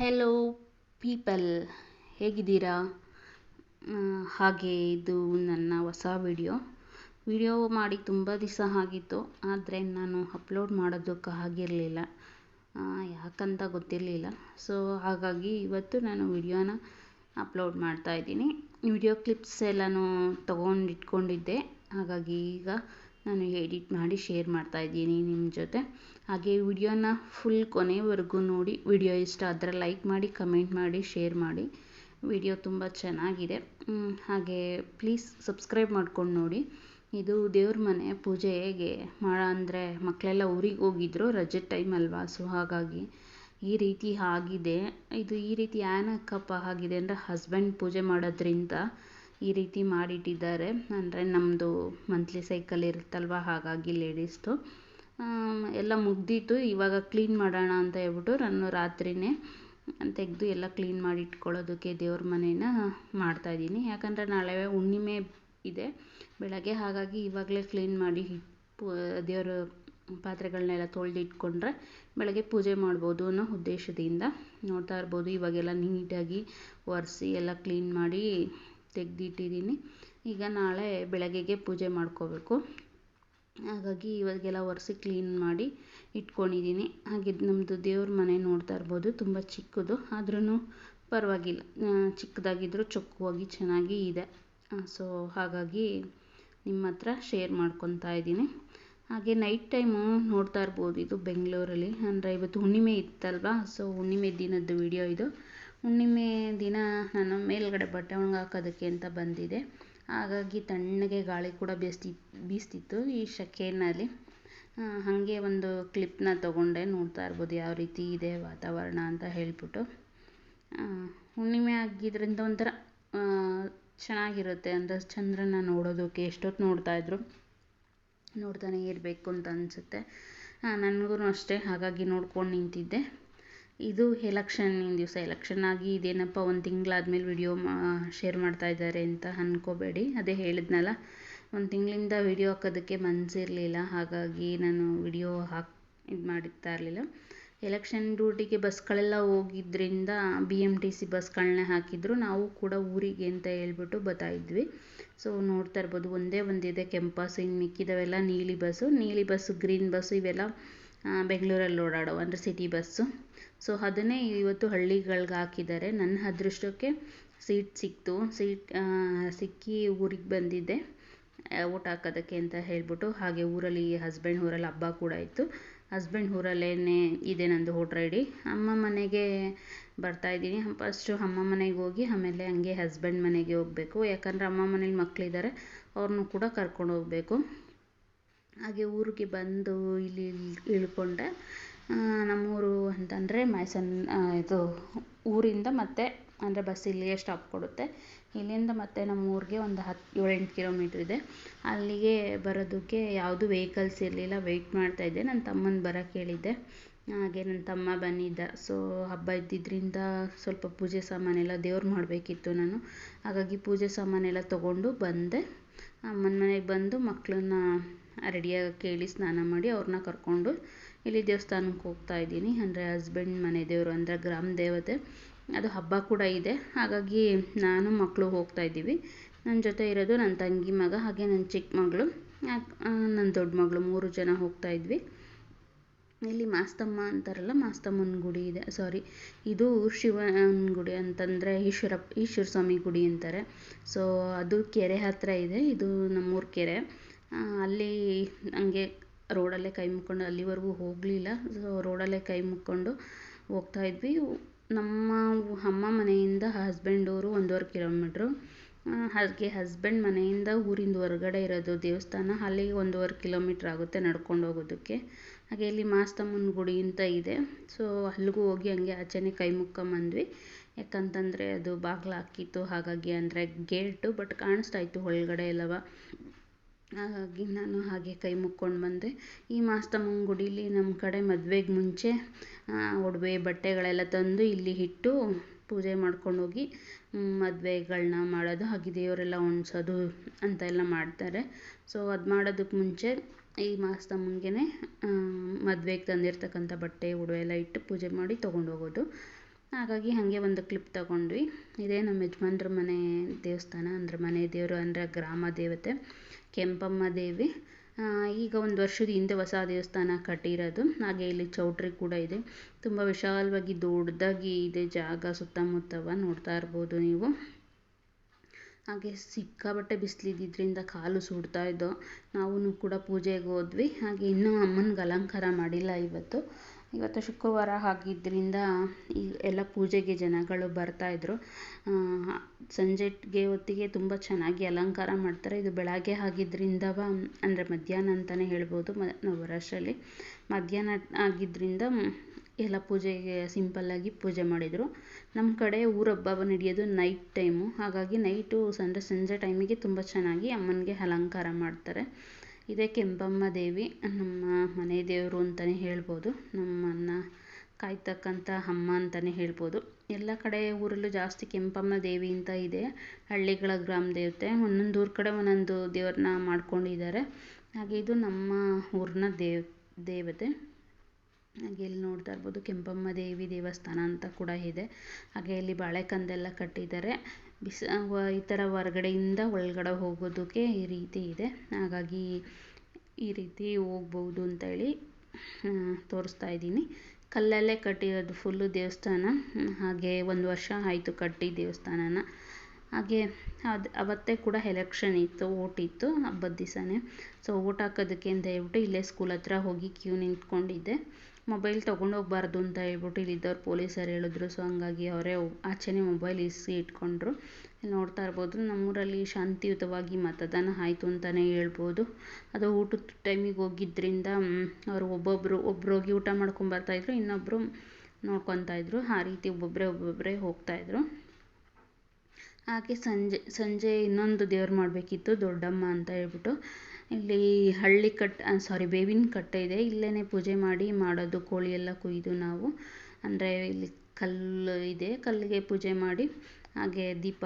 Hello people ಹೇಗಿದ್ದೀರಾ? ಹಾಗೆ ಇದು ನನ್ನ ಹೊಸ ವಿಡಿಯೋ ವಿಡಿಯೋ ಮಾಡಿ ತುಂಬ ದಿವಸ ಆಗಿತ್ತು. ಆದರೆ ನಾನು ಅಪ್ಲೋಡ್ ಮಾಡೋದಕ್ಕೆ ಆಗಿರಲಿಲ್ಲ. ಯಾಕಂತ ಗೊತ್ತಿರಲಿಲ್ಲ. ಸೊ ಹಾಗಾಗಿ ಇವತ್ತು ನಾನು ವಿಡಿಯೋನ ಅಪ್ಲೋಡ್ ಮಾಡ್ತಾ ಇದ್ದೀನಿ. ವಿಡಿಯೋ ಕ್ಲಿಪ್ಸ್ ಎಲ್ಲನೂ ತೊಗೊಂಡು ಇಟ್ಕೊಂಡಿದ್ದೆ ಹಾಗಾಗಿ ಈಗ ನಾನು ಎಡಿಟ್ ಮಾಡಿ ಶೇರ್ ಮಾಡ್ತಾ ಇದ್ದೀನಿ ನಿಮ್ಮ ಜೊತೆ. ಹಾಗೆ ವಿಡಿಯೋನ ಫುಲ್ ಕೊನೆವರೆಗೂ ನೋಡಿ. ವಿಡಿಯೋ ಇಷ್ಟ ಆದರೆ ಲೈಕ್ ಮಾಡಿ ಕಮೆಂಟ್ ಮಾಡಿ ಶೇರ್ ಮಾಡಿ. ವಿಡಿಯೋ ತುಂಬ ಚೆನ್ನಾಗಿದೆ. ಹಾಗೆ ಪ್ಲೀಸ್ ಸಬ್ಸ್ಕ್ರೈಬ್ ಮಾಡ್ಕೊಂಡು ನೋಡಿ. ಇದು ದೇವ್ರ ಮನೆ ಪೂಜೆ ಹೇಗೆ ಮಾಡ ಅಂದರೆ ಮಕ್ಕಳೆಲ್ಲ ಊರಿಗೆ ಹೋಗಿದ್ರು ರಜೆ ಟೈಮ್ ಅಲ್ವಾ? ಸೊ ಹಾಗಾಗಿ ಈ ರೀತಿ ಆಗಿದೆ. ಇದು ಈ ರೀತಿ ಏನಕ್ಕಪ್ಪ ಆಗಿದೆ ಅಂದರೆ ಹಸ್ಬೆಂಡ್ ಪೂಜೆ ಮಾಡೋದ್ರಿಂದ ಈ ರೀತಿ ಮಾಡಿಟ್ಟಿದ್ದಾರೆ. ಅಂದರೆ ನಮ್ಮದು ಮಂತ್ಲಿ ಸೈಕಲ್ ಇರುತ್ತಲ್ವ? ಹಾಗಾಗಿ ಲೇಡೀಸ್ದು ಎಲ್ಲ ಮುಗ್ದಿತ್ತು. ಇವಾಗ ಕ್ಲೀನ್ ಮಾಡೋಣ ಅಂತ ಹೇಳ್ಬಿಟ್ಟು ನಾನು ರಾತ್ರಿಯೇ ತೆಗೆದು ಎಲ್ಲ ಕ್ಲೀನ್ ಮಾಡಿ ಇಟ್ಕೊಳ್ಳೋದಕ್ಕೆ ದೇವ್ರ ಮನೇನ ಮಾಡ್ತಾಯಿದ್ದೀನಿ ಯಾಕಂದರೆ ನಾಳೆ ಹುಣ್ಣಿಮೆ ಇದೆ. ಬೆಳಗ್ಗೆ ಹಾಗಾಗಿ ಇವಾಗಲೇ ಕ್ಲೀನ್ ಮಾಡಿ ದೇವ್ರ ಪಾತ್ರೆಗಳನ್ನೆಲ್ಲ ತೊಳೆದಿಟ್ಕೊಂಡ್ರೆ ಬೆಳಗ್ಗೆ ಪೂಜೆ ಮಾಡ್ಬೋದು ಅನ್ನೋ ಉದ್ದೇಶದಿಂದ ನೋಡ್ತಾ ಇರ್ಬೋದು. ಇವಾಗೆಲ್ಲ ನೀಟಾಗಿ ಒರೆಸಿ ಎಲ್ಲ ಕ್ಲೀನ್ ಮಾಡಿ ತೆಗೆದಿಟ್ಟಿದ್ದೀನಿ. ಈಗ ನಾಳೆ ಬೆಳಗ್ಗೆಗೆ ಪೂಜೆ ಮಾಡ್ಕೋಬೇಕು. ಹಾಗಾಗಿ ಇವಾಗೆಲ್ಲ ಒರೆಸಿ ಕ್ಲೀನ್ ಮಾಡಿ ಇಟ್ಕೊಂಡಿದ್ದೀನಿ. ಹಾಗೆ ನಮ್ಮದು ದೇವ್ರ ಮನೆ ನೋಡ್ತಾ ಇರ್ಬೋದು. ತುಂಬ ಚಿಕ್ಕದು ಆದ್ರೂ ಪರವಾಗಿಲ್ಲ. ಚಿಕ್ಕದಾಗಿದ್ದರೂ ಚೊಕ್ಕವಾಗಿ ಚೆನ್ನಾಗಿ ಇದೆ. ಸೊ ಹಾಗಾಗಿ ನಿಮ್ಮ ಹತ್ರ ಶೇರ್ ಮಾಡ್ಕೊತಾ ಇದ್ದೀನಿ. ಹಾಗೆ ನೈಟ್ ಟೈಮು ನೋಡ್ತಾ ಇರ್ಬೋದು ಇದು ಬೆಂಗಳೂರಲ್ಲಿ. ಅಂದರೆ ಇವತ್ತು ಹುಣ್ಣಿಮೆ ಇತ್ತಲ್ವಾ? ಸೊ ಹುಣ್ಣಿಮೆ ದಿನದ್ದು ವಿಡಿಯೋ ಇದು. ಹುಣ್ಣಿಮೆ ದಿನ ನಾನು ಮೇಲ್ಗಡೆ ಬಟ್ಟೆ ಒಣಗಾಕೋದಕ್ಕೆ ಅಂತ ಬಂದಿದ್ದೆ ಹಾಗಾಗಿ ತಣ್ಣಗೆ ಗಾಳಿ ಕೂಡ ಬೀಸ್ತಿ, ಬೀಸ್ತಿತ್ತು ಈ ಸೆಕೆಯಲ್ಲಿ ಹಾಗೆ ಒಂದು ಕ್ಲಿಪ್ನ ತೊಗೊಂಡೆ. ನೋಡ್ತಾ ಇರ್ಬೋದು ಯಾವ ರೀತಿ ಇದೆ ವಾತಾವರಣ ಅಂತ ಹೇಳ್ಬಿಟ್ಟು. ಹುಣ್ಣಿಮೆ ಆಗಿದ್ದರಿಂದ ಒಂಥರ ಚೆನ್ನಾಗಿರುತ್ತೆ ಅಂದರೆ ಚಂದ್ರನ ನೋಡೋದಕ್ಕೆ ಎಷ್ಟೊತ್ತು ನೋಡ್ತಾಯಿದ್ರು ನೋಡ್ತಾನೆ ಇರಬೇಕು ಅಂತ ಅನಿಸುತ್ತೆ. ನನಗೂ ಅಷ್ಟೇ. ಹಾಗಾಗಿ ನೋಡ್ಕೊಂಡು ನಿಂತಿದ್ದೆ. ಇದು ಎಲೆಕ್ಷನ್ನಿನ ದಿವಸ ಎಲೆಕ್ಷನ್ ಆಗಿ ಇದೇನಪ್ಪ ಒಂದು ತಿಂಗಳಾದ್ಮೇಲೆ ವಿಡಿಯೋ ಶೇರ್ ಮಾಡ್ತಾ ಇದ್ದಾರೆ ಅಂತ ಅಂದ್ಕೋಬೇಡಿ ಅದೇ ಹೇಳಿದ್ನಲ್ಲ, ಒಂದು ತಿಂಗಳಿಂದ ವಿಡಿಯೋ ಹಾಕೋದಕ್ಕೆ ಮನಸ್ಸಿರಲಿಲ್ಲ ಹಾಗಾಗಿ ನಾನು ವಿಡಿಯೋ ಹಾಕಿ, ಇದು ಮಾಡಿರ್ತಾ ಇರಲಿಲ್ಲ. ಎಲೆಕ್ಷನ್ ಡ್ಯೂಟಿಗೆ ಬಸ್ಗಳೆಲ್ಲ ಹೋಗಿದ್ದರಿಂದ ಬಿ ಎಂ ಟಿ ಸಿ ಬಸ್ಗಳನ್ನೇ ಹಾಕಿದ್ರು. ನಾವು ಕೂಡ ಊರಿಗೆ ಅಂತ ಹೇಳ್ಬಿಟ್ಟು ಬರ್ತಾಯಿದ್ವಿ ಸೊ ನೋಡ್ತಾ ಇರ್ಬೋದು, ಒಂದೇ ಒಂದಿದೆ ಕೆಂಪಸ್ ಇನ್ನು ಮಿಕ್ಕಿದವೆಲ್ಲ ನೀಲಿ ಬಸ್ಸು. ನೀಲಿ ಬಸ್ಸು ಗ್ರೀನ್ ಬಸ್ಸು, ಇವೆಲ್ಲ ಬೆಂಗಳೂರಲ್ಲಿ ಓಡಾಡೋ ಅಂದರೆ ಸಿಟಿ ಬಸ್ಸು ಸೊ ಅದನ್ನೇ ಇವತ್ತು ಹಳ್ಳಿಗಳ್ಗೆ ಹಾಕಿದ್ದಾರೆ. ನನ್ನ ಅದೃಷ್ಟಕ್ಕೆ ಸೀಟ್ ಸಿಕ್ತು. ಸೀಟ್ ಸಿಕ್ಕಿ ಊರಿಗೆ ಬಂದಿದ್ದೆ. ಊಟ ಹಾಕೋದಕ್ಕೆ ಅಂತ ಹೇಳ್ಬಿಟ್ಟು ಹಾಗೆ ಊರಲ್ಲಿ ಹಸ್ಬೆಂಡ್ ಊರಲ್ಲಿ ಹಬ್ಬ ಕೂಡ ಇತ್ತು. ಹಸ್ಬೆಂಡ್ ಊರಲ್ಲೇ ಇದೆ ನಂದು ವೋಟ್ರ್ ಐ ಡಿ ಅಮ್ಮ ಮನೆಗೆ ಬರ್ತಾಯಿದ್ದೀನಿ ಫಸ್ಟು ಅಮ್ಮ ಮನೆಗೆ ಹೋಗಿ, ಆಮೇಲೆ ಹಂಗೆ ಹಸ್ಬೆಂಡ್ ಮನೆಗೆ ಹೋಗಬೇಕು. ಯಾಕಂದರೆ ಅಮ್ಮ ಮನೇಲಿ ಮಕ್ಕಳಿದ್ದಾರೆ ಅವ್ರನ್ನೂ ಕೂಡ ಕರ್ಕೊಂಡು ಹೋಗಬೇಕು. ಹಾಗೆ ಊರಿಗೆ ಬಂದು ಇಲ್ಲಿ ಇಳ್ಕೊಂಡೆ. ನಮ್ಮೂರು ಅಂತಂದರೆ ಮೈಸನ್ ಇದು ಊರಿಂದ ಮತ್ತೆ ಅಂದರೆ ಬಸ್ ಇಲ್ಲಿಗೆ ಸ್ಟಾಪ್ ಕೊಡುತ್ತೆ. ಇಲ್ಲಿಂದ ಮತ್ತೆ ನಮ್ಮ ಊರಿಗೆ ಒಂದು ಹತ್ತು ಏಳೆಂಟು ಕಿಲೋಮೀಟ್ರ್ ಇದೆ. ಅಲ್ಲಿಗೆ ಬರೋದಕ್ಕೆ ಯಾವುದು ವೆಹಿಕಲ್ಸ್ ಇರಲಿಲ್ಲ. ವೆಯ್ಟ್ ಮಾಡ್ತಾಯಿದ್ದೆ ನನ್ನ ತಮ್ಮನ ಬರೋಕ್ಕೆ ಹೇಳಿದ್ದೆ ಹಾಗೆ ನನ್ನ ತಮ್ಮ ಬಂದಿದ್ದ. ಸೊ ಹಬ್ಬ ಇದ್ದಿದ್ದರಿಂದ ಸ್ವಲ್ಪ ಪೂಜೆ ಸಾಮಾನೆಲ್ಲ ದೇವ್ರು ಮಾಡಬೇಕಿತ್ತು ನಾನು. ಹಾಗಾಗಿ ಪೂಜೆ ಸಾಮಾನೆಲ್ಲ ತೊಗೊಂಡು ಬಂದೆ. ಅಮ್ಮನ ಮನೆಗೆ ಬಂದು ಮಕ್ಕಳನ್ನ ರೆಡಿಯಾಗಕ್ಕೆ ಕೇಳಿ ಸ್ನಾನ ಮಾಡಿ ಅವ್ರನ್ನ ಕರ್ಕೊಂಡು ಇಲ್ಲಿ ದೇವಸ್ಥಾನಕ್ಕೆ ಹೋಗ್ತಾ ಇದ್ದೀನಿ. ಅಂದರೆ ಹಸ್ಬೆಂಡ್ ಮನೆ ದೇವರು ಅಂದರೆ ಗ್ರಾಮ ದೇವತೆ. ಅದು ಹಬ್ಬ ಕೂಡ ಇದೆ. ಹಾಗಾಗಿ ನಾನು ಮಕ್ಕಳು ಹೋಗ್ತಾ ಇದ್ದೀವಿ. ನನ್ನ ಜೊತೆ ಇರೋದು ನನ್ನ ತಂಗಿ ಮಗ, ಹಾಗೆ ನನ್ನ ಚಿಕ್ಕ ಮಗಳು. ನನ್ನ ದೊಡ್ಡ ಮಗಳು ಮೂರು ಜನ ಹೋಗ್ತಾ ಇದ್ವಿ. ಇಲ್ಲಿ ಮಾಸ್ತಮ್ಮ ಅಂತಾರಲ್ಲ, ಮಾಸ್ತಮ್ಮನ ಗುಡಿ ಇದೆ. ಸಾರಿ ಇದು ಶಿವನ ಗುಡಿ ಅಂತಂದರೆ ಈಶ್ವರ ಈಶ್ವರ ಸ್ವಾಮಿ ಗುಡಿ ಅಂತಾರೆ. ಸೊ ಅದು ಕೆರೆ ಹತ್ತಿರ ಇದೆ. ಇದು ನಮ್ಮೂರ ಕೆರೆ. ಅಲ್ಲಿ ಹಂಗೆ ರೋಡಲ್ಲೇ ಕೈ ಮುಕ್ಕೊಂಡು ಅಲ್ಲಿವರೆಗೂ ಹೋಗಲಿಲ್ಲ. ಸೊ ರೋಡಲ್ಲೇ ಕೈ ಮುಕ್ಕೊಂಡು ಹೋಗ್ತಾ ಇದ್ವಿ. ನಮ್ಮ ಅಮ್ಮ ಮನೆಯಿಂದ ಹಸ್ಬೆಂಡ್ ಊರು ಒಂದೂವರೆ ಕಿಲೋಮೀಟ್ರು ಹಾಗೆ ಹಸ್ಬೆಂಡ್ ಮನೆಯಿಂದ ಊರಿಂದ ಹೊರಗಡೆ ಇರೋದು ದೇವಸ್ಥಾನ, ಅಲ್ಲಿಗೆ ಒಂದೂವರೆ ಕಿಲೋಮೀಟ್ರ್ ಆಗುತ್ತೆ ನಡ್ಕೊಂಡು ಹೋಗೋದಕ್ಕೆ. ಹಾಗೆ ಇಲ್ಲಿ ಮಾಸ್ತಮ್ಮನ ಗುಡಿ ಅಂತ ಇದೆ. ಸೊ ಅಲ್ಲಿಗೂ ಹೋಗಿ ಹಂಗೆ ಆಚೆನೇ ಕೈ ಮುಕ್ಕೊಂಬಂದ್ವಿ ಯಾಕಂತಂದರೆ ಅದು ಬಾಗಿಲು ಹಾಕಿತ್ತು. ಹಾಗಾಗಿ ಅಂದರೆ ಗೇಟು ಬಟ್ ಕಾಣಿಸ್ತಾ ಇತ್ತು ಒಳಗಡೆ ಎಲ್ಲವ. ಹಾಗಾಗಿ ನಾನು ಹಾಗೆ ಕೈ ಮುಕ್ಕೊಂಡು ಬಂದೆ. ಈ ಮಾಸ್ತಮ್ಮನ ಗುಡೀಲಿ ನಮ್ಮ ಕಡೆ ಮದುವೆಗೆ ಮುಂಚೆ ಒಡವೆ ಬಟ್ಟೆಗಳೆಲ್ಲ ತಂದು ಇಲ್ಲಿ ಇಟ್ಟು ಪೂಜೆ ಮಾಡ್ಕೊಂಡು ಹೋಗಿ ಮದುವೆಗಳ್ನ ಮಾಡೋದು ಹಾಗೆ ದೇವರೆಲ್ಲ ಒಣಸೋದು ಅಂತ ಎಲ್ಲ ಮಾಡ್ತಾರೆ. ಸೊ ಅದು ಮಾಡೋದಕ್ಕೆ ಮುಂಚೆ ಈ ಮಾಸ್ತಮ್ಮನಿಗೆ ಮದುವೆಗೆ ತಂದಿರ್ತಕ್ಕಂಥ ಬಟ್ಟೆ ಒಡವೆ ಎಲ್ಲ ಇಟ್ಟು ಪೂಜೆ ಮಾಡಿ ತೊಗೊಂಡು ಹೋಗೋದು. ಹಾಗಾಗಿ ಹಾಗೆ ಒಂದು ಕ್ಲಿಪ್ ತಗೊಂಡ್ವಿ. ಇದೇ ನಮ್ಮ ಯಜಮಾನ್ರ ಮನೆ ದೇವಸ್ಥಾನ, ಅಂದರೆ ಮನೆ ದೇವರು ಅಂದರೆ ಗ್ರಾಮ ದೇವತೆ. ಕೆಂಪಮ್ಮ ದೇವಿ. ಈಗ ಒಂದು ವರ್ಷದ ಹಿಂದೆ ಹೊಸ ದೇವಸ್ಥಾನ ಕಟ್ಟಿರೋದು. ಹಾಗೆ ಇಲ್ಲಿ ಚೌಟ್ರಿ ಕೂಡ ಇದೆ. ತುಂಬ ವಿಶಾಲವಾಗಿ ದೊಡ್ಡದಾಗಿ ಇದೆ ಜಾಗ, ಸುತ್ತಮುತ್ತವ ನೋಡ್ತಾ ಇರ್ಬೋದು ನೀವು. ಹಾಗೆ ಸಿಕ್ಕಾಪಟ್ಟೆ ಬಿಸಿಲಿದ್ದಿದ್ದರಿಂದ ಕಾಲು ಸುಡ್ತಾ ಇದ್ದೋ. ನಾವು ಕೂಡ ಪೂಜೆಗೆ ಹೋದ್ವಿ. ಹಾಗೆ ಇನ್ನೂ ಅಮ್ಮನಿಗೆ ಅಲಂಕಾರ ಮಾಡಿಲ್ಲ ಇವತ್ತು. ಇವತ್ತು ಶುಕ್ರವಾರ ಆಗಿದ್ದರಿಂದ ಈ ಎಲ್ಲ ಪೂಜೆಗೆ ಜನಗಳು ಬರ್ತಾಯಿದ್ರು ಸಂಜೆಗೆ ಹೊತ್ತಿಗೆ ತುಂಬ ಚೆನ್ನಾಗಿ ಅಲಂಕಾರ ಮಾಡ್ತಾರೆ. ಇದು ಬೆಳಗ್ಗೆ ಆಗಿದ್ದರಿಂದ ಅಂದರೆ ಮಧ್ಯಾಹ್ನ ಅಂತಲೇ ಹೇಳ್ಬೋದು ಮ ನವರಾಶಲ್ಲಿ ಮಧ್ಯಾಹ್ನ ಆಗಿದ್ದರಿಂದ ಎಲ್ಲ ಪೂಜೆಗೆ ಸಿಂಪಲ್ಲಾಗಿ ಪೂಜೆ ಮಾಡಿದರು. ನಮ್ಮ ಕಡೆ ಊರ ಹಬ್ಬ ನಡೆಯೋದು ನೈಟ್ ಟೈಮು. ಹಾಗಾಗಿ ನೈಟು ಸಂಜೆ ಸಂಜೆ ಟೈಮಿಗೆ ತುಂಬ ಚೆನ್ನಾಗಿ ಅಮ್ಮನಿಗೆ ಅಲಂಕಾರ ಮಾಡ್ತಾರೆ. ಇದೇ ಕೆಂಪಮ್ಮ ದೇವಿ ನಮ್ಮ ಮನೆ ದೇವರು ಅಂತಲೇ ಹೇಳ್ಬೋದು, ನಮ್ಮನ್ನು ಕಾಯ್ತಕ್ಕಂಥ ಅಮ್ಮ ಅಂತಲೇ ಹೇಳ್ಬೋದು. ಎಲ್ಲ ಕಡೆ ಊರಲ್ಲೂ ಜಾಸ್ತಿ ಕೆಂಪಮ್ಮ ದೇವಿ ಅಂತ ಇದೆ. ಹಳ್ಳಿಗಳ ಗ್ರಾಮ ದೇವತೆ, ಒಂದೊಂದು ಊರ ಕಡೆ ಒಂದೊಂದು ದೇವ್ರನ್ನ ಮಾಡ್ಕೊಂಡಿದ್ದಾರೆ. ಹಾಗೆ ಇದು ನಮ್ಮ ಊರಿನ ದೇವ್, ದೇವತೆ. ಹಾಗೆ ಇಲ್ಲಿ ನೋಡ್ತಾ ಇರ್ಬೋದು ಕೆಂಪಮ್ಮ ದೇವಿ ದೇವಸ್ಥಾನ ಅಂತ ಕೂಡ ಇದೆ. ಹಾಗೆ ಇಲ್ಲಿ ಬಾಳೆಕಂದೆಲ್ಲ ಕಟ್ಟಿದ್ದಾರೆ. ಬಿಸ ಈ ಥರ ಹೊರಗಡೆಯಿಂದ ಒಳಗಡೆ ಹೋಗೋದಕ್ಕೆ ಈ ರೀತಿ ಇದೆ. ಹಾಗಾಗಿ ಈ ರೀತಿ ಹೋಗ್ಬೋದು ಅಂತೇಳಿ ತೋರಿಸ್ತಾ ಇದ್ದೀನಿ. ಕಲ್ಲಲ್ಲೇ ಕಟ್ಟಿರೋದು ಫುಲ್ಲು ದೇವಸ್ಥಾನ. ಹಾಗೆ ಒಂದು ವರ್ಷ ಆಯಿತು ಕಟ್ಟಿ ದೇವಸ್ಥಾನನ. ಹಾಗೆ ಅದು, ಅವತ್ತೇ ಕೂಡ ಎಲೆಕ್ಷನ್ ಇತ್ತು ಓಟಿತ್ತು ಹಬ್ಬದ ದಿವಸನೇ. ಸೊ ಓಟ್ ಹಾಕೋದಕ್ಕೆ ಅಂತ ಹೇಳ್ಬಿಟ್ಟು ಇಲ್ಲೇ ಸ್ಕೂಲ್ ಹತ್ರ ಹೋಗಿ ಕ್ಯೂ ನಿಂತ್ಕೊಂಡಿದ್ದೆ. ಮೊಬೈಲ್ ತೊಗೊಂಡೋಗ್ಬಾರ್ದು ಅಂತ ಹೇಳ್ಬಿಟ್ಟು ಇಲ್ಲಿದ್ದವ್ರು ಪೊಲೀಸರು ಹೇಳಿದ್ರು. ಸೊ ಹಂಗಾಗಿ ಅವರೇ ಆಚೆನೇ ಮೊಬೈಲ್ ಇಸಿ ಇಟ್ಕೊಂಡ್ರು. ನೋಡ್ತಾ ಇರ್ಬೋದು, ನಮ್ಮೂರಲ್ಲಿ ಶಾಂತಿಯುತವಾಗಿ ಮತದಾನ ಆಯ್ತು ಅಂತಲೇ ಹೇಳ್ಬೋದು. ಅದು ಊಟದ ಟೈಮಿಗೆ ಹೋಗಿದ್ದರಿಂದ ಅವರು ಒಬ್ಬೊಬ್ಬರು ಒಬ್ರು ಹೋಗಿ ಊಟ ಮಾಡ್ಕೊಂಡು ಬರ್ತಾಯಿದ್ರು ಇನ್ನೊಬ್ಬರು ನೋಡ್ಕೊತಾ ಇದ್ರು. ಆ ರೀತಿ ಒಬ್ಬೊಬ್ಬರೇ ಒಬ್ಬೊಬ್ಬರೇ ಹೋಗ್ತಾಯಿದ್ರು ಹಾಗೆ ಸಂಜೆ ಸಂಜೆ ಇನ್ನೊಂದು ದೇವ್ರು ಮಾಡಬೇಕಿತ್ತು, ದೊಡ್ಡಮ್ಮ ಅಂತ ಹೇಳ್ಬಿಟ್ಟು. ಇಲ್ಲಿ ಹಳ್ಳಿ ಕಟ್ ಸಾರಿ ಬೇವಿನ ಕಟ್ಟೆ ಇದೆ. ಇಲ್ಲೇ ಪೂಜೆ ಮಾಡಿ ಮಾಡೋದು, ಕೋಳಿ ಎಲ್ಲ ಕೊಯ್ದು ನಾವು. ಅಂದರೆ ಇಲ್ಲಿ ಕಲ್ಲು ಇದೆ, ಕಲ್ಲಿಗೆ ಪೂಜೆ ಮಾಡಿ. ಹಾಗೆ ದೀಪ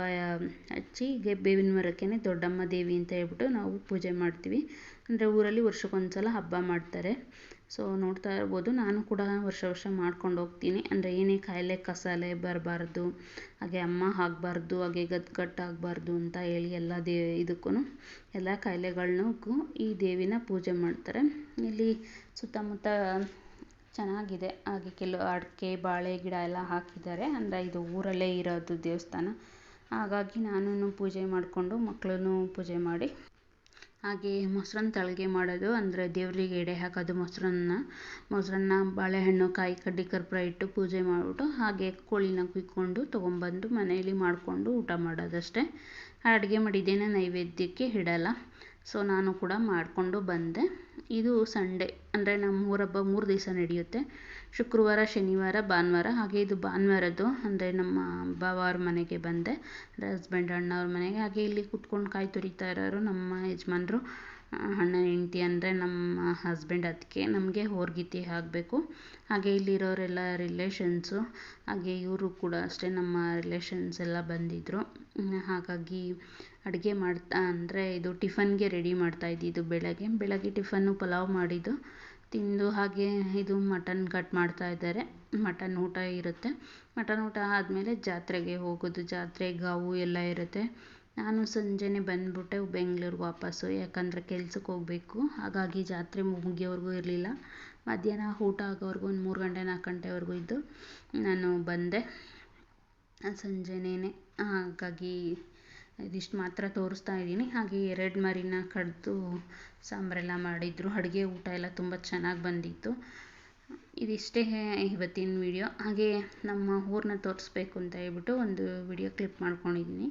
ಹಚ್ಚಿ ಹೀಗೆ ಬೇವಿನ ಮರಕ್ಕೇ ದೊಡ್ಡಮ್ಮ ದೇವಿ ಅಂತ ಹೇಳ್ಬಿಟ್ಟು ನಾವು ಪೂಜೆ ಮಾಡ್ತೀವಿ. ಅಂದರೆ ಊರಲ್ಲಿ ವರ್ಷಕ್ಕೊಂದ್ಸಲ ಹಬ್ಬ ಮಾಡ್ತಾರೆ. ಸೊ ನೋಡ್ತಾ ಇರ್ಬೋದು. ನಾನು ಕೂಡ ವರ್ಷ ವರ್ಷ ಮಾಡ್ಕೊಂಡು ಹೋಗ್ತೀನಿ. ಅಂದರೆ ಏನೇ ಕಾಯಿಲೆ, ಕಸಾಲೆ ಬರಬಾರ್ದು, ಹಾಗೆ ಅಮ್ಮ ಆಗಬಾರ್ದು, ಹಾಗೆ ಗದ್ಗಟ್ಟಾಗಬಾರ್ದು ಅಂತ ಹೇಳಿ ಎಲ್ಲ ದೇ ಇದಕ್ಕೂ ಎಲ್ಲ ಕಾಯಿಲೆಗಳ್ನೂ ಈ ದೇವಿನ ಪೂಜೆ ಮಾಡ್ತಾರೆ. ಇಲ್ಲಿ ಸುತ್ತಮುತ್ತ ಚೆನ್ನಾಗಿದೆ. ಹಾಗೆ ಕೆಲವು ಅಡಿಕೆ, ಬಾಳೆ ಗಿಡ ಎಲ್ಲ ಹಾಕಿದ್ದಾರೆ. ಅಂದರೆ ಇದು ಊರಲ್ಲೇ ಇರೋದು ದೇವಸ್ಥಾನ. ಹಾಗಾಗಿ ನಾನು ಪೂಜೆ ಮಾಡಿಕೊಂಡು ಮಕ್ಕಳನ್ನು ಪೂಜೆ ಮಾಡಿ ಹಾಗೆ ಮೊಸರನ್ನ ತಳಿಗೆ ಮಾಡೋದು ಅಂದರೆ ದೇವರಿಗೆ ಎಡೆ ಹಾಕೋದು ಮೊಸರನ್ನ. ಮೊಸರನ್ನ ಬಾಳೆಹಣ್ಣು, ಕಾಯಿ ಕಡ್ಡಿ, ಕರ್ಪೂರ ಇಟ್ಟು ಪೂಜೆ ಮಾಡಿಬಿಟ್ಟು ಹಾಗೆ ಕೋಳಿನ ಕುಯ್ಕೊಂಡು ತೊಗೊಂಬಂದು ಮನೆಯಲ್ಲಿ ಮಾಡಿಕೊಂಡು ಊಟ ಮಾಡೋದಷ್ಟೇ. ಅಡುಗೆ ಮಾಡಿದ್ದೇನೆ, ನೈವೇದ್ಯಕ್ಕೆ ಇಡಲ್ಲ. ಸೊ ನಾನು ಕೂಡ ಮಾಡಿಕೊಂಡು ಬಂದೆ. ಇದು ಸಂಡೇ ಅಂದರೆ ನಮ್ಮ ಹಬ್ಬ ಮೂರು ದಿವಸ ನಡೆಯುತ್ತೆ. ಶುಕ್ರವಾರ, ಶನಿವಾರ, ಭಾನುವಾರ, ಹಾಗೆ ಇದು ಭಾನುವಾರದ್ದು, ಅಂದರೆ ನಮ್ಮ ಭಾವಾರ ಮನೆಗೆ ಬಂದೆ. ಅಂದರೆ ಹಸ್ಬೆಂಡ್ ಅಣ್ಣವ್ರ ಮನೆಗೆ. ಹಾಗೆ ಇಲ್ಲಿ ಕುತ್ಕೊಂಡು ಕಾಯಿ ತುರಿತಾ ಇರೋರು ನಮ್ಮ ಯಜಮಾನ್ರು. ಅಣ್ಣನ ಹೆಂಡ್ತಿ ಅಂದರೆ ನಮ್ಮ ಹಸ್ಬೆಂಡ್ ಅದಕ್ಕೆ ನಮಗೆ ಹೊರ್ಗಿತಿ ಆಗಬೇಕು. ಹಾಗೆ ಇಲ್ಲಿರೋರೆಲ್ಲ ರಿಲೇಷನ್ಸು ಹಾಗೆ ಇವರು ಕೂಡ ಅಷ್ಟೇ ನಮ್ಮ ರಿಲೇಷನ್ಸ್ ಎಲ್ಲ ಬಂದಿದ್ದರು ಹಾಗಾಗಿ ಅಡುಗೆ ಮಾಡ್ತಾ ಅಂದರೆ ಇದು ಟಿಫನ್ಗೆ ರೆಡಿ ಮಾಡ್ತಾ ಇದ್ದಿದ್ದು ಬೆಳಗ್ಗೆ. ಬೆಳಗ್ಗೆ ಟಿಫನ್ನು ಪಲಾವ್ ಮಾಡಿದ್ದು. ತಿಂದು ಹಾಗೆ ಇದು ಮಟನ್ ಕಟ್ ಮಾಡ್ತಾ ಇದ್ದಾರೆ. ಮಟನ್ ಊಟ ಇರುತ್ತೆ. ಮಟನ್ ಊಟ ಆದಮೇಲೆ ಜಾತ್ರೆಗೆ ಹೋಗೋದು. ಜಾತ್ರೆ ಗಾವು ಎಲ್ಲ ಇರುತ್ತೆ. ನಾನು ಸಂಜೆನೆ ಬಂದ್ಬಿಟ್ಟೆ ಬೆಂಗ್ಳೂರಿಗೆ ವಾಪಸ್ಸು, ಯಾಕಂದರೆ ಕೆಲ್ಸಕ್ಕೆ ಹೋಗಬೇಕು. ಹಾಗಾಗಿ ಜಾತ್ರೆ ಮುಗಿಯೋವರೆಗೂ ಇರಲಿಲ್ಲ. ಮಧ್ಯಾಹ್ನ ಊಟ ಆಗೋವರೆಗೂ ಒಂದು ಮೂರು ಗಂಟೆ, ನಾಲ್ಕು ಗಂಟೆವರೆಗೂ ಇದ್ದು ನಾನು ಬಂದೆ. ಸಂಜೆನೇ ಹಾಗಾಗಿ ಇದಿಷ್ಟು ಮಾತ್ರ ತೋರಿಸ್ತಾ ಇದ್ದೀನಿ. ಹಾಗೆ ಎರಡು ಮರಿನ ಕಡಿದು ಸಾಂಬಾರೆಲ್ಲ ಮಾಡಿದ್ರು. ಅಡುಗೆ ಊಟ ಎಲ್ಲ ತುಂಬ ಚೆನ್ನಾಗಿ ಬಂದಿತ್ತು. ಇದಿಷ್ಟೇ ಇವತ್ತಿನ ವಿಡಿಯೋ ಹಾಗೆ ನಮ್ಮ ಊರನ್ನ ತೋರಿಸ್ಬೇಕು ಅಂತ ಹೇಳ್ಬಿಟ್ಟು ಒಂದು ವಿಡಿಯೋ ಕ್ಲಿಪ್ ಮಾಡ್ಕೊಂಡಿದ್ದೀನಿ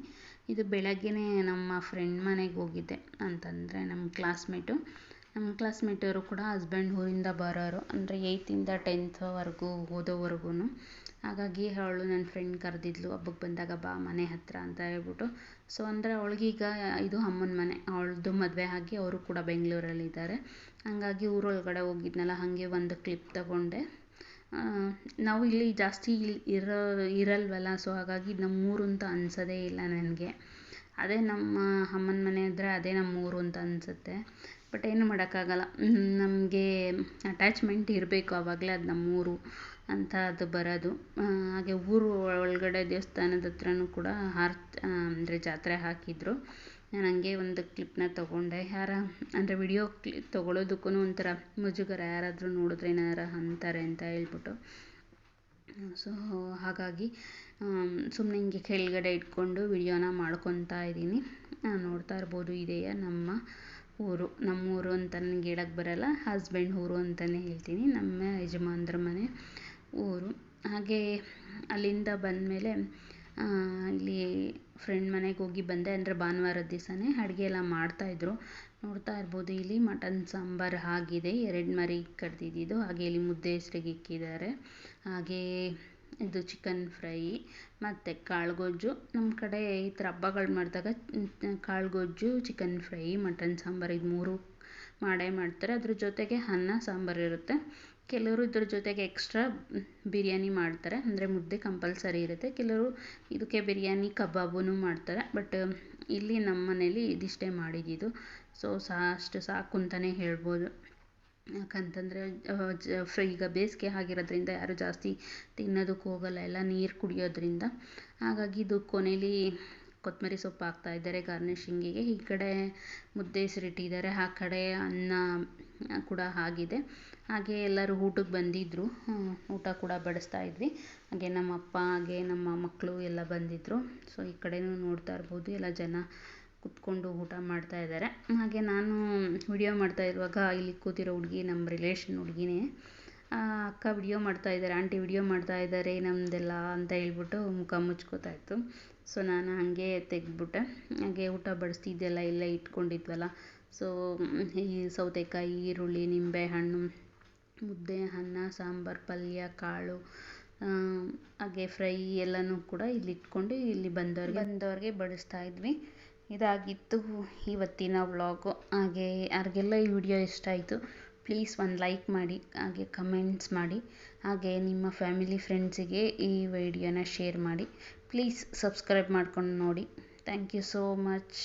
ಇದು ಬೆಳಗ್ಗೆನೇ ನಮ್ಮ ಫ್ರೆಂಡ್ ಮನೆಗೆ ಹೋಗಿದ್ದೆ. ಅಂತಂದರೆ ನಮ್ಮ ಕ್ಲಾಸ್ಮೇಟು ನಮ್ಮ ಕ್ಲಾಸ್ಮೇಟವರು ಕೂಡ ಹಸ್ಬೆಂಡ್ ಊರಿಂದ ಬರೋರು, ಅಂದರೆ ಏಯ್ತಿಂದ ಟೆಂತ್ವರೆಗೂ ಓದೋವರೆಗೂ ಹಾಗಾಗಿ ಅವಳು ನನ್ನ ಫ್ರೆಂಡ್ ಕರೆದಿದ್ಲು ಹಬ್ಬಕ್ಕೆ ಬಂದಾಗ ಬಾ ಮನೆ ಹತ್ತಿರ ಅಂತ ಹೇಳ್ಬಿಟ್ಟು. ಸೊ ಅಂದರೆ ಅವಳಿಗೀಗ ಇದು ಅಮ್ಮನ ಮನೆ ಅವಳದ್ದು ಮದುವೆ ಆಗಿ ಅವರು ಕೂಡ ಬೆಂಗಳೂರಲ್ಲಿದ್ದಾರೆ ಹಾಗಾಗಿ ಊರೊಳಗಡೆ ಹೋಗಿದ್ನಲ್ಲ, ಹಾಗೆ ಒಂದು ಕ್ಲಿಪ್ ತಗೊಂಡೆ. ನಾವು ಇಲ್ಲಿ ಜಾಸ್ತಿ ಇಲ್ಲಿ ಇರೋ, ಇರಲ್ವಲ್ಲ ಸೊ ಹಾಗಾಗಿ ನಮ್ಮೂರು ಅಂತ ಅನ್ಸೋದೇ ಇಲ್ಲ ನನಗೆ. ಅದೇ ನಮ್ಮ ಅಮ್ಮನ ಮನೆ ಇದ್ದರೆ ಅದೇ ನಮ್ಮೂರು ಅಂತ ಅನಿಸುತ್ತೆ. ಬಟ್ ಏನು ಮಾಡೋಕ್ಕಾಗಲ್ಲ. ನಮಗೆ ಅಟ್ಯಾಚ್ಮೆಂಟ್ ಇರಬೇಕು ಆವಾಗಲೇ ಅದು ನಮ್ಮೂರು ಅಂತ ಅದು ಬರೋದು. ಹಾಗೆ ಊರು ಒಳಗಡೆ ದೇವಸ್ಥಾನದ ಹತ್ರನೂ ಕೂಡ ಹಾರ್ ಅಂದರೆ ಜಾತ್ರೆ ಹಾಕಿದ್ರು. ನಾನು ಹಂಗೆ ಒಂದು ಕ್ಲಿಪ್ನ ತೊಗೊಂಡೆ. ಯಾರ, ಅಂದರೆ ವಿಡಿಯೋ ಕ್ಲಿ ತೊಗೊಳೋದಕ್ಕೂ ಒಂಥರ ಮುಜುಗರ. ಯಾರಾದರೂ ನೋಡಿದ್ರೆ ಏನಾರ ಅಂತಾರೆ ಅಂತ ಹೇಳ್ಬಿಟ್ಟು. ಸೊ, ಹಾಗಾಗಿ ಸುಮ್ಮನೆ ಹಿಂಗೆ ಕೆಳಗಡೆ ಇಟ್ಕೊಂಡು ವಿಡಿಯೋನ ಮಾಡ್ಕೊತಾ ಇದ್ದೀನಿ. ನೋಡ್ತಾ ಇರ್ಬೋದು. ಇದೆಯಾ ನಮ್ಮ ಊರು, ನಮ್ಮೂರು ಅಂತ ನನಗೆ ಹೇಳಕ್ಕೆ ಬರಲ್ಲ ಹಸ್ಬೆಂಡ್ ಊರು ಅಂತಲೇ ಹೇಳ್ತೀನಿ, ನಮ್ಮ ಯಜಮಾನ್ರ ಮನೆ ಊರು. ಹಾಗೆ ಅಲ್ಲಿಂದ ಬಂದ ಮೇಲೆ ಇಲ್ಲಿ ಫ್ರೆಂಡ್ ಮನೆಗೆ ಹೋಗಿ ಬಂದೆ, ಅಂದರೆ ಭಾನುವಾರದ ದಿವಸನೇ ಅಡುಗೆ ಎಲ್ಲ ಮಾಡ್ತಾಯಿದ್ರು ನೋಡ್ತಾ ಇರ್ಬೋದು, ಇಲ್ಲಿ ಮಟನ್ ಸಾಂಬಾರು ಆಗಿದೆ ಎರಡು ಮರಿ ಕಡ್ದಿದ್ದಿದ್ದು, ಹಾಗೆ ಇಲ್ಲಿ ಮುದ್ದೆ ಹೆಸ್ರಿಗೆ ಇಕ್ಕಿದ್ದಾರೆ. ಹಾಗೆ ಇದು ಚಿಕನ್ ಫ್ರೈ ಮತ್ತು ಕಾಳುಗೊಜ್ಜು ನಮ್ಮ ಕಡೆ ಈ ಥರ ಹಬ್ಬಗಳು ಮಾಡಿದಾಗ ಕಾಳು ಗೊಜ್ಜು ಚಿಕನ್ ಫ್ರೈ ಮಟನ್ ಸಾಂಬಾರು ಇದು ಮೂರು ಮಾಡೇ ಮಾಡ್ತಾರೆ. ಅದ್ರ ಜೊತೆಗೆ ಅನ್ನ ಸಾಂಬಾರು ಇರುತ್ತೆ. ಕೆಲವರು ಇದ್ರ ಜೊತೆಗೆ ಎಕ್ಸ್ಟ್ರಾ ಬಿರಿಯಾನಿ ಮಾಡ್ತಾರೆ. ಅಂದರೆ ಮುದ್ದೆ ಕಂಪಲ್ಸರಿ ಇರುತ್ತೆ. ಕೆಲವರು ಇದಕ್ಕೆ ಬಿರಿಯಾನಿ ಕಬಾಬೂ ಮಾಡ್ತಾರೆ. ಬಟ್, ಇಲ್ಲಿ ನಮ್ಮ ಮನೇಲಿ ಇದಿಷ್ಟೇ ಮಾಡಿದ್ದಿದ್ದು ಸೊ ಸಾ, ಅಷ್ಟು ಸಾಕು ಅಂತಲೇ ಹೇಳ್ಬೋದು. ಯಾಕಂತಂದರೆ ಫ್ರೈ ಈಗ ಬೇಸಿಗೆ ಆಗಿರೋದ್ರಿಂದ ಯಾರೂ ಜಾಸ್ತಿ ತಿನ್ನೋದಕ್ಕೆ ಹೋಗಲ್ಲ, ಎಲ್ಲ ನೀರು ಕುಡಿಯೋದ್ರಿಂದ. ಹಾಗಾಗಿ ಇದು ಕೊನೆಯಲ್ಲಿ ಕೊತ್ತಂಬರಿ ಸೊಪ್ಪು ಹಾಕ್ತಾ ಇದ್ದಾರೆ ಗಾರ್ನಿಷಿಂಗಿಗೆ. ಈ ಕಡೆ ಮುದ್ದೆ ಹೆಸರಿಟ್ಟಿದ್ದಾರೆ, ಆ ಕಡೆ ಅನ್ನ ಕೂಡ ಆಗಿದೆ. ಹಾಗೆ ಎಲ್ಲರೂ ಊಟಕ್ಕೆ ಬಂದಿದ್ದರು ಊಟ ಕೂಡ ಬಡಿಸ್ತಾ ಇದ್ವಿ. ಹಾಗೆ ನಮ್ಮ ಅಪ್ಪ, ಹಾಗೆ ನಮ್ಮ ಮಕ್ಕಳು ಎಲ್ಲ ಬಂದಿದ್ದರು ಸೊ ಈ ಕಡೆಯೂ ನೋಡ್ತಾ ಇರ್ಬೋದು, ಎಲ್ಲ ಜನ ಕುತ್ಕೊಂಡು ಊಟ ಮಾಡ್ತಾ ಇದ್ದಾರೆ. ಹಾಗೆ ನಾನು ವಿಡಿಯೋ ಮಾಡ್ತಾ ಇರುವಾಗ ಇಲ್ಲಿ ಕೂತಿರೋ ಹುಡುಗಿ ನಮ್ಮ ರಿಲೇಷನ್ ಹುಡುಗಿನೇ ಅಕ್ಕ ವಿಡಿಯೋ ಮಾಡ್ತಾ ಇದ್ದಾರೆ ಆಂಟಿ ವಿಡಿಯೋ ಮಾಡ್ತಾ ಇದ್ದಾರೆ ನಮ್ಮದೆಲ್ಲ ಅಂತ ಹೇಳ್ಬಿಟ್ಟು ಮುಖ ಮುಚ್ಕೋತಾ ಇತ್ತು. ಸೊ ನಾನು ಹಾಗೆ ತೆಗೆದ್ಬಿಟ್ಟೆ. ಹಾಗೆ ಊಟ ಬಡಿಸ್ತಿದ್ದೆಲ್ಲ ಇಲ್ಲೇ ಇಟ್ಕೊಂಡಿದ್ವಲ್ಲ. ಸೊ ಈ ಸೌತೆಕಾಯಿ, ಈರುಳ್ಳಿ ನಿಂಬೆಹಣ್ಣು ಮುದ್ದೆ, ಅನ್ನ, ಸಾಂಬಾರು, ಪಲ್ಯ, ಕಾಳು ಹಾಗೆ ಫ್ರೈ ಎಲ್ಲನೂ ಕೂಡ ಇಲ್ಲಿ ಇಟ್ಕೊಂಡು ಇಲ್ಲಿ ಬಂದವ್ರಿಗೆ ಬಂದವ್ರಿಗೆ ಬಡಿಸ್ತಾ ಇದ್ವಿ. ಇದಾಗಿತ್ತು ಇವತ್ತಿನ ವ್ಲಾಗು. ಹಾಗೆ ಯಾರಿಗೆಲ್ಲ ಈ ವಿಡಿಯೋ ಇಷ್ಟ ಆಯಿತು, ಪ್ಲೀಸ್ ಒಂದು ಲೈಕ್ ಮಾಡಿ, ಹಾಗೆ ಕಮೆಂಟ್ಸ್ ಮಾಡಿ, ಹಾಗೆ ನಿಮ್ಮ ಫ್ಯಾಮಿಲಿ ಫ್ರೆಂಡ್ಸಿಗೆ ಈ ವಿಡಿಯೋನ ಶೇರ್ ಮಾಡಿ. ಪ್ಲೀಸ್ ಸಬ್ಸ್ಕ್ರೈಬ್ ಮಾಡ್ಕೊಂಡು ನೋಡಿ. Thank you so much.